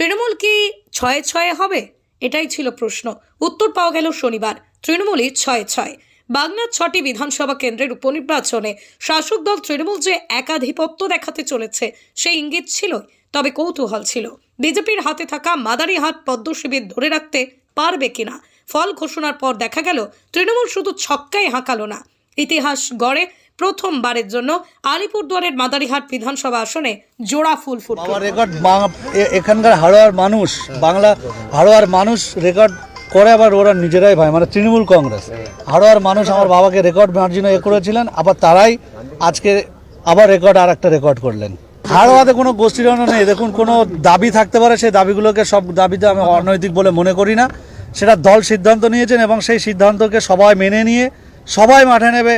তৃণমূল কি ছয়ে ছয়ে হবে? এটাই ছিল প্রশ্ন। উত্তর পাওয়া গেল শনিবার। তৃণমূলই ছয়ে ছয়। বাংলার ছটি বিধানসভা কেন্দ্রের উপনির্বাচনে শাসক দল তৃণমূল যে একাধিপত্য দেখাতে চলেছে, সেই ইঙ্গিত ছিল তবে কৌতূহল ছিল। বিজেপির হাতে থাকা মাদারিহাট পদ্ম শিবির ধরে রাখতে পারবে কিনা? ফল ঘোষণার পর দেখা গেল, তৃণমূল শুধু ছক্কাই হাঁকালো না। ইতিহাস গড়ে প্রথমবারের জন্য আলিপুরদুয়ারের মাদারিহাট বিধানসভা আসনে জোড়া ফুল বাবা রেকর্ড এখানকার হাড়োয়ার মানুষ, বাংলা হাড়োয়ার মানুষ রেকর্ড করে আবার ওরা নিজেরাই ভাই মানে তৃণমূল কংগ্রেস। হাড়োয়ার মানুষ আমার বাবাকে রেকর্ড মার্জিনে এ করেছিলেন, আবার তারাই আজকে আবার রেকর্ড আর একটা রেকর্ড করলেন। হাড়োয়াতে কোনো গোষ্ঠীরণ নেই, দেখুন, কোনো দাবি থাকতে পারে, সেই দাবিগুলোকে সব দাবিতে আমি অনৈতিক বলে মনে করি না। সেটা দল সিদ্ধান্ত নিয়েছেন এবং সেই সিদ্ধান্তকে সবাই মেনে নিয়ে, সবাই মাঠে নেবে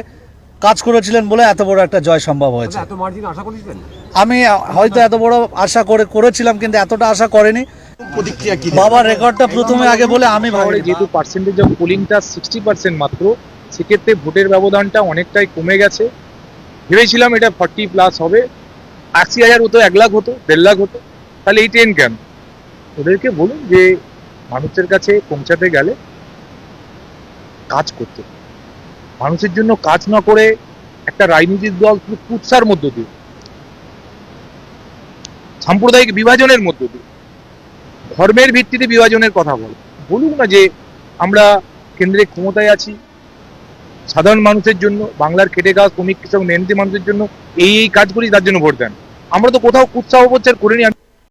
কাজ করেছিলেন বলে এত বড় একটা জয় সম্ভব হয়েছে। এত মার্জিন আশা করেছিলেন আমি হয়তো এত বড় আশা করে করেছিলাম কিন্তু এতটা আশা করেনি। প্রতিক্রিয়া কি বাবার রেকর্ডটা প্রথমে আগে বলে আমি ভাবি যেহেতু পার্সেন্টেজ অফ পোলিংটা সিক্সটি পার্সেন্ট মাত্র সেক্ষেত্রে ভোটের ব্যবধানটা অনেকটাই কমে গেছে। ভেবেছিলাম এটা ফর্টি প্লাস হবে। আশি হাজার হতো এক লাখ হতো দেড় লাখ হতো তাহলে এই ট্রেন কেন? ওদেরকে বলুন যে মানুষের কাছে পৌঁছাতে গেলে কাজ করতে হবে। মানুষের জন্য কাজ না করে একটা রাজনীতির দল শুধু কুৎসার মধ্য দিয়ে, সাম্প্রদায়িক বিভাজনের মধ্য দিয়ে, ধর্মের ভিত্তিতে বিভাজনের কথা বলে। বলুক না যে আমরা কেন্দ্রে ক্ষমতায় আছি, সাধারণ মানুষের জন্য, বাংলার খেটে খাওয়া শ্রমিক, কৃষক, মেহনতি মানুষের জন্য এই এই কাজ করি তার জন্য ভোট দেন। আমরা তো কোথাও উৎসাহ প্রচার করিনি